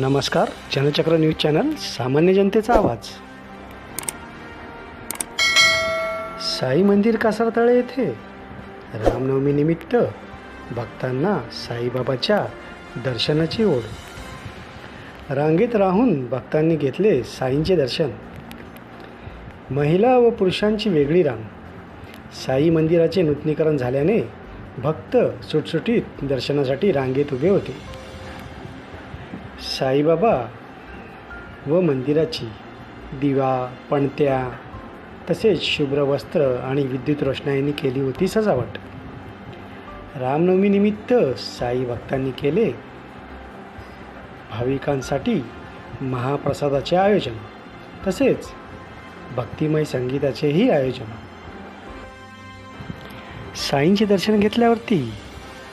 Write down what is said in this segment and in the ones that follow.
नमस्कार जनचक्र news channel सामान्य जनतेचा आवाज. साई मंदिर कासारतळे येथे रामनवमीनिमित्त भक्तांना साईबाबाच्या दर्शनाची ओढ. रांगेत राहून भक्तांनी घेतले साईंचे दर्शन. महिला व पुरुषांची वेगळी रांग. साई मंदिराचे नूतनीकरण झाल्याने भक्त सुटसुटीत दर्शनासाठी रांगेत उभे होते. साईबाबा व मंदिराची दिवा पणत्या तसेच शुभ्र वस्त्र आणि विद्युत रोषणाईने केली होती सजावट. रामनवमीनिमित्त साई भक्तांनी केले भाविकांसाठी महाप्रसादाचे आयोजन तसेच भक्तिमय संगीताचेही आयोजन. साईंचे दर्शन घेतल्यावरती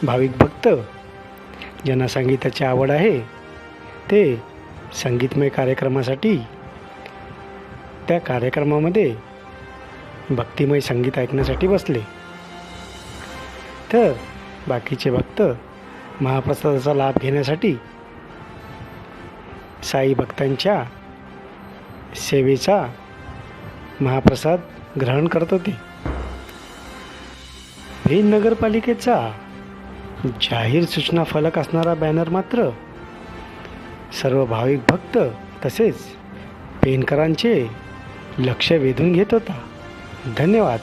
भाविक भक्त ज्यांना संगीताची आवड आहे ते संगीतमय कार्यक्रमासाठी त्या कार्यक्रमामध्ये भक्तिमय संगीत ऐकण्यासाठी बसले. तर बाकीचे भक्त महाप्रसादाचा लाभ घेण्यासाठी साई भक्तांच्या सेवेचा महाप्रसाद ग्रहण करत होते. पेन नगरपालिकेचा जाहीर सूचना फलक असणारा बॅनर मात्र सर्व भाविक भक्त तसेच पेनकरांचे लक्ष वेधून घेत होता. धन्यवाद.